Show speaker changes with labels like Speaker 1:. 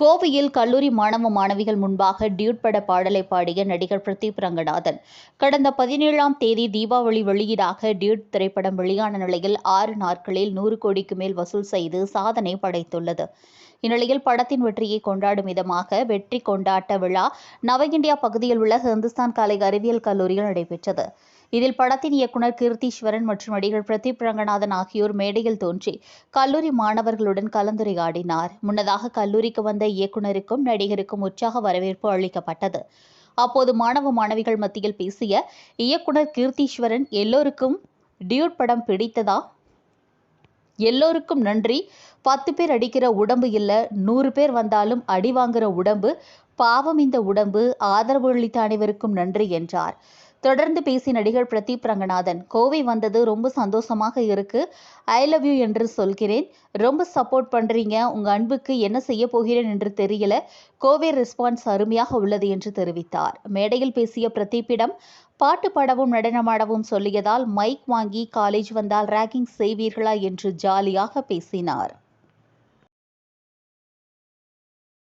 Speaker 1: கோவையில் கல்லூரி மாணவ மாணவிகள் முன்பாக டியூட் பட பாடலை பாடிய நடிகர் பிரதீப் ரங்கநாதன். கடந்த பதினேழாம் தேதி தீபாவளி வெளியீடாக டியூட் திரைப்படம் வெளியான நிலையில் ஆறு நாட்களில் நூறு கோடிக்கு மேல் வசூல் செய்து சாதனை படைத்துள்ளது. இந்நிலையில் படத்தின் வெற்றியை கொண்டாடும் விதமாக வெற்றி கொண்டாட்ட விழா நவ இந்தியா பகுதியில் உள்ள ஹிந்துஸ்தான் கலை அறிவியல் கல்லூரியில் நடைபெற்றது. இதில் படத்தின் இயக்குனர் கீர்த்தீஸ்வரன் மற்றும் நடிகர் பிரதீப் ரங்கநாதன் ஆகியோர் மேடையில் தோன்றி கல்லூரி மாணவர்களுடன் கலந்துரையாடினார். முன்னதாக கல்லூரிக்கு வந்த இயக்குனருக்கும் நடிகருக்கும் உற்சாக வரவேற்பு அளிக்கப்பட்டது. அப்போது மாணவ மாணவிகள் மத்தியில் பேசிய இயக்குனர் கீர்த்தீஸ்வரன் எல்லோருக்கும் டியூட் படம் பிடித்ததா? எல்லோருக்கும் நன்றி. பத்து பேர் அடிக்கிற உடம்பு இல்லை. நூறு பேர் வந்தாலும் அடி வாங்குற உடம்பு பாவம் இந்த உடம்பு. ஆதரவு அளித்த அனைவருக்கும் நன்றி என்றார். தொடர்ந்து பேசிய நடிகர் பிரதீப் ரங்கநாதன் கோவை வந்தது ரொம்ப சந்தோஷமாக இருக்கு. ஐ லவ் யூ என்று சொல்கிறேன். ரொம்ப சப்போர்ட் பண்றீங்க. உங்க அன்புக்கு என்ன செய்ய போகிறேன் என்று தெரியல. கோவை ரெஸ்பான்ஸ் அருமையாக உள்ளது என்று தெரிவித்தார். மேடையில் பேசிய பிரதீப்பிடம் பாட்டு பாடவும் நடனமாடவும் சொல்லியதால் மைக் வாங்கி காலேஜ் வந்தால் ரேகிங் செய்வீர்களா? என்று ஜாலியாக பேசினார்.